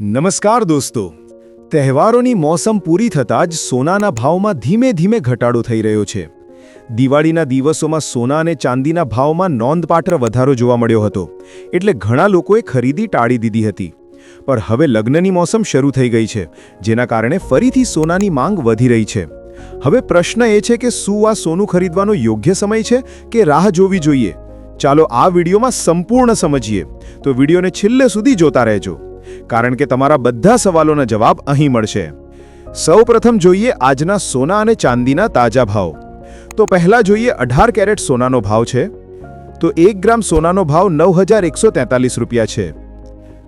નમસ્કાર દોસ્તો. તહેવારોની મોસમ પૂરી થતાં જ સોનાના ભાવમાં ધીમે ધીમે ઘટાડો થઈ રહ્યો છે. દિવાળીના દિવસોમાં સોના અને ચાંદીના ભાવમાં નોંધપાત્ર વધારો જોવા મળ્યો હતો, એટલે ઘણા લોકોએ ખરીદી ટાળી દીધી હતી. પણ હવે લગ્નની મોસમ શરૂ થઈ ગઈ છે, જેના કારણે ફરીથી સોનાની માંગ વધી રહી છે. હવે પ્રશ્ન એ છે કે શું આ સોનું ખરીદવાનો યોગ્ય સમય છે કે રાહ જોવી જોઈએ? ચાલો આ વિડીયોમાં સંપૂર્ણ સમજીએ, તો વિડીયોને છેલ્લે સુધી જોતા રહેજો. કારણ કે તમારા બધા સવાલોના જવાબ અહીં મળશે. સૌપ્રથમ જોઈએ આજના સોના અને ચાંદીના તાજા ભાવ. તો પહેલા જોઈએ અઢાર કેરેટ સોનાનો ભાવ છે. તો એક ગ્રામ સોનાનો ભાવ નવ હજાર એકસો તેતાલીસ રૂપિયા છે.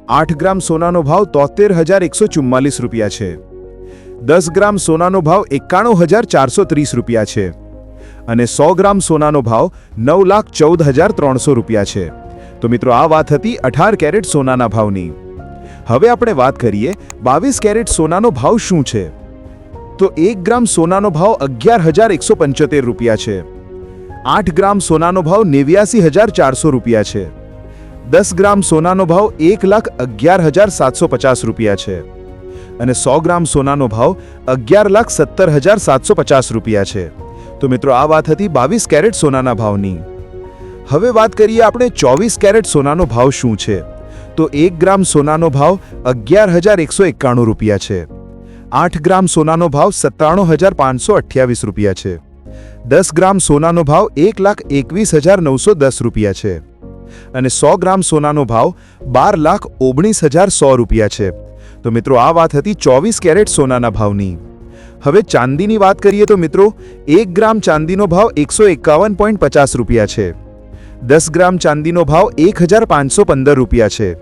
આઠ ગ્રામ સોનાનો ભાવ તોતેર હજાર એકસો ચુમ્માલીસ રૂપિયા છે. દસ ગ્રામ સોનાનો ભાવ એકાણું હજાર ચારસો ત્રીસ રૂપિયા છે. અને સો ગ્રામ સોનાનો ભાવ નવ લાખ ચૌદ હજાર ત્રણસો રૂપિયા છે. તો મિત્રો આ વાત હતી અઢાર કેરેટ સોનાના ભાવની. હવે આપણે વાત કરીએ બાવીસ કેરેટ સોનાનો ભાવ શું છે? તો એક ગ્રામ સોનાનો ભાવ અગિયાર હજાર એકસો પંચોતેર રૂપિયા છે. આઠ ગ્રામ સોનાનો ભાવ નેવ્યાસી હજાર ચારસો રૂપિયા છે. દસ ગ્રામ સોનાનો ભાવ એક લાખ અગિયાર હજાર સાતસો પચાસ રૂપિયા છે. અને સો ગ્રામ સોનાનો ભાવ અગિયાર લાખ સત્તર હજાર સાતસો પચાસ રૂપિયા છે. તો મિત્રો, આ વાત હતી બાવીસ કેરેટ સોનાના ભાવની. હવે વાત કરીએ આપણે ચોવીસ કેરેટ સોનાનો ભાવ શું છે? તો એક ગ્રામ સોનાનો ભાવ અગિયાર હજાર એકસો એકાણું રૂપિયા છે. આઠ ગ્રામ સોનાનો ભાવ સત્તાણું હજાર પાંચસો અઠ્યાવીસ રૂપિયા છે. દસ ગ્રામ સોનાનો ભાવ એક લાખ એકવીસ હજાર નવસો દસ રૂપિયા છે. અને સો ગ્રામ સોનાનો ભાવ બાર લાખ ઓગણીસ હજાર સો રૂપિયા છે. તો મિત્રો, આ વાત હતી ચોવીસ કેરેટ સોનાના ભાવની. હવે ચાંદીની વાત કરીએ તો મિત્રો, એક ગ્રામ ચાંદીનો ભાવ એકસો એકાવન પોઈન્ટ પચાસ રૂપિયા છે. દસ ગ્રામ ચાંદીનો ભાવ એક હજાર પાંચસો પંદર રૂપિયા છે.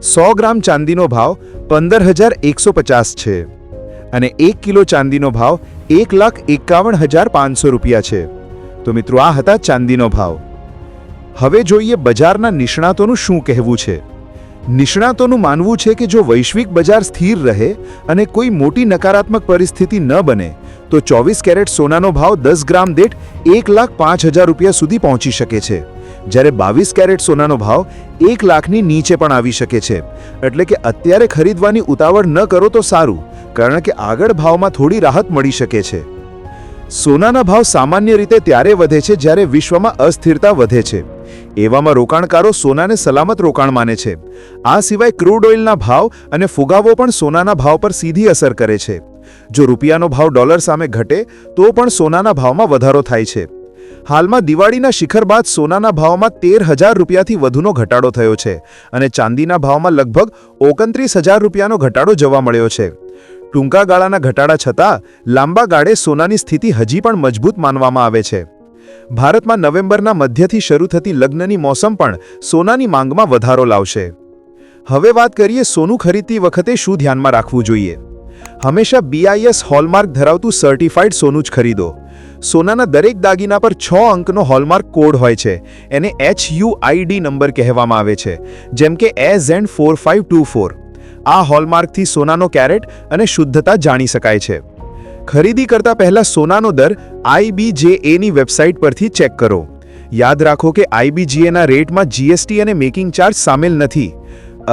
સો ગ્રામ ચાંદીનો ભાવ પંદર હજાર એકસો પચાસ છે. અને એક કિલો ચાંદીનો ભાવ એક લાખ એકાવન હજાર પાંચસો રૂપિયા છે. તો મિત્રો આ હતા ચાંદીનો ભાવ. હવે જોઈએ બજારના નિષ્ણાતોનું શું કહેવું છે. નિષ્ણાતોનું માનવું છે કે જો વૈશ્વિક બજાર સ્થિર રહે અને કોઈ મોટી નકારાત્મક પરિસ્થિતિ ન બને, તો ચોવીસ કેરેટ સોનાનો ભાવ દસ ગ્રામ દીઠ એક લાખ પાંચ હજાર રૂપિયા સુધી પહોંચી શકે છે, જ્યારે બાવીસ કેરેટ સોનાનો ભાવ એક લાખની નીચે પણ આવી શકે છે. એટલે કે અત્યારે ખરીદવાની ઉતાવળ ન કરો તો સારું, કારણ કે આગળ ભાવમાં થોડી રાહત મળી શકે છે. સોનાના ભાવ સામાન્ય રીતે ત્યારે વધે છે જ્યારે વિશ્વમાં અસ્થિરતા વધે છે. એવામાં રોકાણકારો સોનાને સલામત રોકાણ માને છે. આ સિવાય ક્રૂડ ઓઇલના ભાવ અને ફુગાવો પણ સોનાના ભાવ પર સીધી અસર કરે છે. જો રૂપિયાનો ભાવ ડોલર સામે ઘટે, તો પણ સોનાના ભાવમાં વધારો થાય છે. હાલમાં દિવાળીના શિખર બાદ સોનાના ભાવમાં તેર હજાર રૂપિયાથી વધુનો ઘટાડો થયો છે અને ચાંદીના ભાવમાં લગભગ ઓગણત્રીસ હજાર રૂપિયાનો ઘટાડો જોવા મળ્યો છે. ટૂંકા ગાળાના ઘટાડા છતાં, લાંબા ગાળે સોનાની સ્થિતિ હજી પણ મજબૂત માનવામાં આવે છે. ભારતમાં નવેમ્બરના મધ્યથી શરૂ થતી લગ્નની મોસમ પણ સોનાની માંગમાં વધારો લાવશે. હવે વાત કરીએ સોનું ખરીદતી વખતે શું ધ્યાનમાં રાખવું જોઈએ? હંમેશા બીઆઈએસ હોલમાર્ક ધરાવતું સર્ટિફાઈડ સોનું જ ખરીદો. સોનાના દરેક દાગીના પર છ અંકનો હોલમાર્ક કોડ હોય છે. એને એચ આઈડી નંબર કહેવામાં આવે છે. જેમ કે as and four five two four આ હોલમાર્કથી સોનાનો કેરેટ અને શુદ્ધતા જાણી શકાય છે. ખરીદી કરતા પહેલા સોનાનો દર આઈબીજેએની વેબસાઇટ પરથી ચેક કરો. યાદ રાખો કે આઈબીજીએના રેટમાં જીએસટી અને મેકિંગ ચાર્જ સામેલ નથી.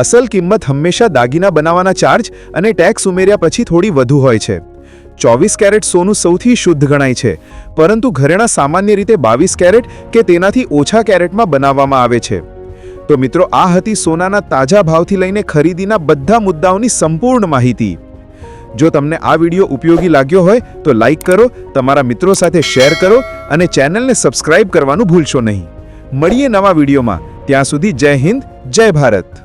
અસલ કિંમત હંમેશા દાગીના બનાવવાના ચાર્જ અને ટેક્સ ઉમેર્યા પછી થોડી વધુ હોય છે. ચોવીસ કેરેટ સોનું સૌથી શુદ્ધ ગણાય છે, પરંતુ ઘરેણા સામાન્ય રીતે બાવીસ કેરેટ કે તેનાથી ઓછા કેરેટમાં બનાવવામાં આવે છે. તો મિત્રો, આ હતી સોનાના તાજા ભાવથી લઈને ખરીદીના બધા મુદ્દાઓની સંપૂર્ણ માહિતી. જો તમને આ વીડિયો ઉપયોગી લાગ્યો હોય, તો લાઈક કરો, તમારા મિત્રો સાથે શેર કરો અને ચેનલને સબસ્ક્રાઇબ કરવાનું ભૂલશો નહીં. મળીએ નવા વિડીયોમાં. ત્યાં સુધી જય હિન્દ, જય ભારત.